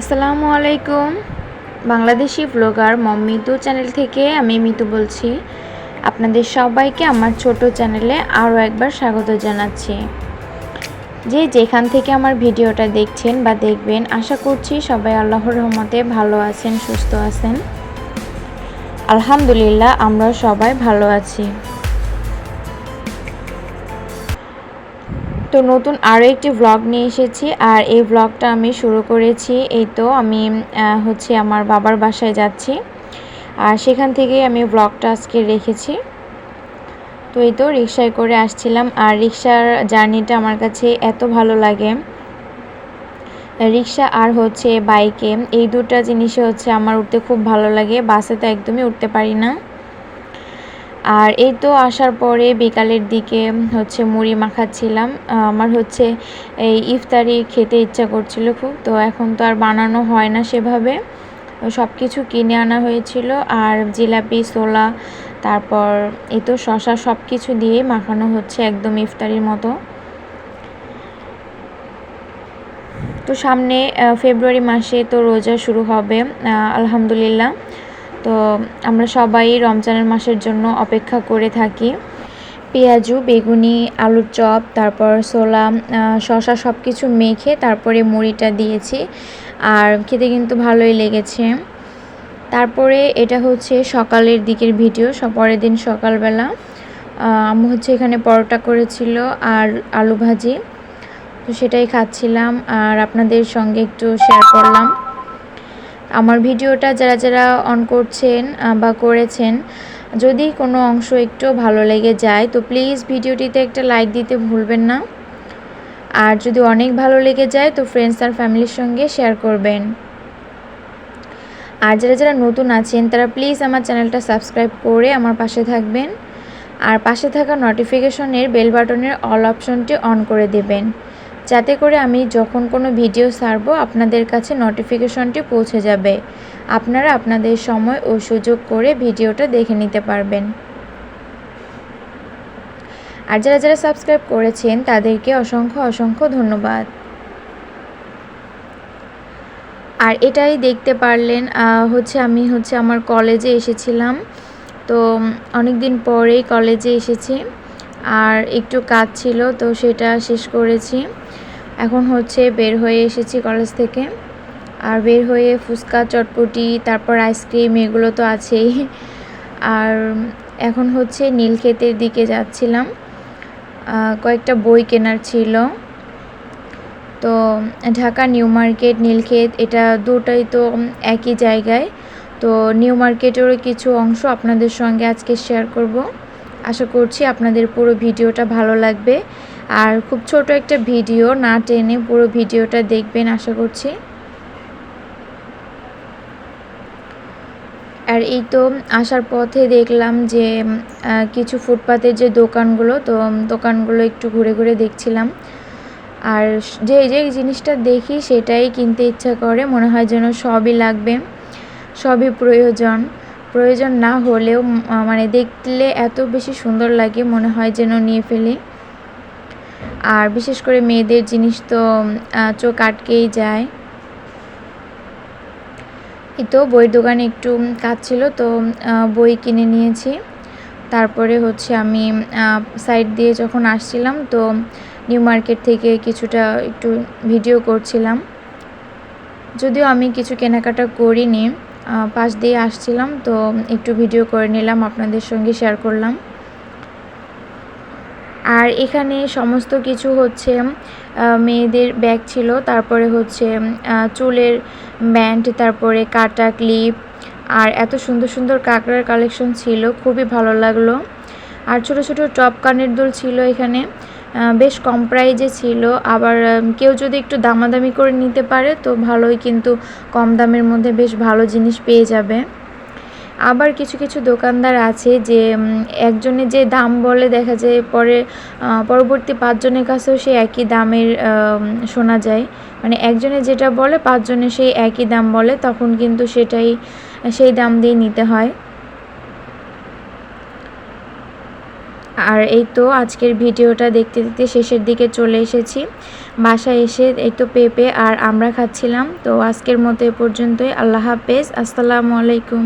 আসসালামু আলাইকুম। Bangladeshi blogger mom Mitu channel থেকে আমি মিতু বলছি। আপনাদের সবাইকে আমার ছোট চ্যানেলে আরও একবার স্বাগত জানাচ্ছি। যে যেখান থেকে আমার ভিডিওটা দেখছেন বা দেখবেন, আশা করছি সবাই আল্লাহর রহমতে ভালো আছেন, সুস্থ আছেন। আলহামদুলিল্লাহ আমরা সবাই ভালো আছি। তো নতুন আরও একটি ভ্লগ নিয়ে এসেছি। আর এই ভ্লগটা আমি শুরু করেছি, এই তো আমি হচ্ছে আমার বাবার বাসায় যাচ্ছি। আর সেখান থেকেই আমি ভ্লগটা আজকে রেখেছি। তো এই তো রিক্সায় করে আসছিলাম। আর রিক্সার জার্নিটা আমার কাছে এত ভালো লাগে। রিক্সা আর হচ্ছে বাইকে, এই দুটা জিনিসে হচ্ছে আমার উঠতে খুব ভালো লাগে। বাসে তো একদমই উঠতে পারি না। আর এই তো আসার পরে বিকালের দিকে হচ্ছে মুড়ি মাখাচ্ছিলাম। আমার হচ্ছে এই ইফতারি খেতে ইচ্ছা করছিল খুব, তো এখন তো আর বানানো হয় না সেভাবে। সব কিছু কিনে আনা হয়েছিল, আর জিলাপি সোলা তারপর এই তো শশা সব কিছু দিয়ে মাখানো হচ্ছে একদম ইফতারির মতো। তো সামনে ফেব্রুয়ারি মাসে তো রোজা শুরু হবে আলহামদুলিল্লাহ। তো আমরা সবাই রমজানের মাসের জন্য অপেক্ষা করে থাকি। পেঁয়াজু, বেগুনি, আলুর চপ, তারপর সোলা শশা সব কিছু মেখে তারপরে মুড়িটা দিয়েছি। আর খেতে কিন্তু ভালোই লেগেছে। তারপরে এটা হচ্ছে সকালের দিকের ভিডিও পরের দিন সকালবেলা। আমি হচ্ছে এখানে পরোটা করেছিল আর আলু ভাজি। তো সেটাই খাচ্ছিলাম আর আপনাদের সঙ্গে একটু শেয়ার করলাম। আমার ভিডিওটা যারা যারা অন করছেন বা করেছেন, যদি কোনো অংশ একটু ভালো লেগে যায়, তো প্লিজ ভিডিওটিতে একটা লাইক দিতে ভুলবেন না। আর যদি অনেক ভালো লেগে যায়, তো ফ্রেন্ডস আর ফ্যামিলির সঙ্গে শেয়ার করবেন। আর যারা যারা নতুন আছেন, তারা প্লিজ আমার চ্যানেলটা সাবস্ক্রাইব করে আমার পাশে থাকবেন। আর পাশে থাকা নোটিফিকেশনের বেল বাটনের অল অপশনটি অন করে দেবেন। যাতে করে আমি যখন কোনো ভিডিও ছাড়বো, আপনাদের কাছে নোটিফিকেশনটি পৌঁছে যাবে। আপনারা আপনাদের সময় ও সুযোগ করে ভিডিওটা দেখে নিতে পারবেন। আর যারা যারা সাবস্ক্রাইব করেছেন, তাদেরকে অসংখ্য অসংখ্য ধন্যবাদ। আর এটাই দেখতে পারলেন হচ্ছে আমি হচ্ছে আমার কলেজে এসেছিলাম। তো অনেক দিন পরেই কলেজে এসেছি। আর একটু কাজ ছিল, তো সেটা শেষ করেছি। এখন হচ্ছে বের হয়ে এসেছি কলেজ থেকে। আর বের হয়ে ফুচকা, চটপটি, তারপর আইসক্রিম এগুলো তো আছেই। আর এখন হচ্ছে নীলক্ষেতের দিকে যাচ্ছিলাম। কয়েকটা বই কেনার ছিল। তো ঢাকা নিউ মার্কেট, নীলক্ষেত, এটা দুটাই তো একই জায়গায়। তো নিউ মার্কেটেরও কিছু অংশ আপনাদের সঙ্গে আজকে শেয়ার করব। আশা করছি আপনাদের পুরো ভিডিওটা ভালো লাগবে। আর খুব ছোট একটা ভিডিও, না টেনে পুরো ভিডিওটা দেখবেন, আশা করছি। আর এই তো আসার পথে দেখলাম যে কিছু ফুটপাতের যে দোকানগুলো, তো দোকানগুলো একটু ঘুরে ঘুরে দেখছিলাম। আর যে যে জিনিসটা দেখি সেটাই কিনতে ইচ্ছা করে, মনে হয় যেন সবই লাগবে, সবই প্রয়োজন। প্রয়োজন না হলেও মানে দেখলে এত বেশি সুন্দর লাগে, মনে হয় যেন নিয়ে ফেলি। আর বিশেষ করে মেয়েদের জিনিস তো চোখ আটকেই যায়। এই তো বইয়ের দোকানে একটু কাজ ছিল তো বই কিনে নিয়েছি। তারপরে হচ্ছে আমি সাইড দিয়ে যখন আসছিলাম তো নিউ মার্কেট থেকে কিছুটা একটু ভিডিও করছিলাম। যদিও আমি কিছু কেনাকাটা করিনি পাশ দিয়ে আসছিলাম তো একটু ভিডিও করে নিলাম, আপনাদের সঙ্গে শেয়ার করলাম। আর এখানে সমস্ত কিছু হচ্ছে মেয়েদের ব্যাগ ছিল, তারপরে হচ্ছে চুলের ব্যান্ড তারপরে কাটা ক্লিপ আর এত সুন্দর সুন্দর কাঁকড়ার কালেকশন ছিল, খুবই ভালো লাগল। আর ছোট ছোট টপ কানের দুল ছিল এখানে বেশ কম প্রাইজে ছিল, আবার কেউ যদি একটু দামাদামি করে নিতে পারে, তো ভালোই, কিন্তু কম দামের মধ্যে বেশ ভালো জিনিস পেয়ে যাবে। আবার কিছু কিছু দোকানদার আছে যে একজনে যে দাম বলে দেখা যায় পরে পরবর্তী পাঁচজনের কাছেও সেই একই দামের শোনা যায়। মানে একজনে যেটা বলে, পাঁচজনে সেই একই দাম বলে, তখন কিন্তু সেটাই, সেই দাম দিয়ে নিতে হয়। আর এই তো আজকের ভিডিওটা দেখতে দেখতে শেষের দিকে চলে এসেছি। বাসায় এসে এই তো পেঁপে আর আমরা খাচ্ছিলাম। তো আজকের মতো এ পর্যন্তই। আল্লাহ হাফেজ। আসসালামু আলাইকুম।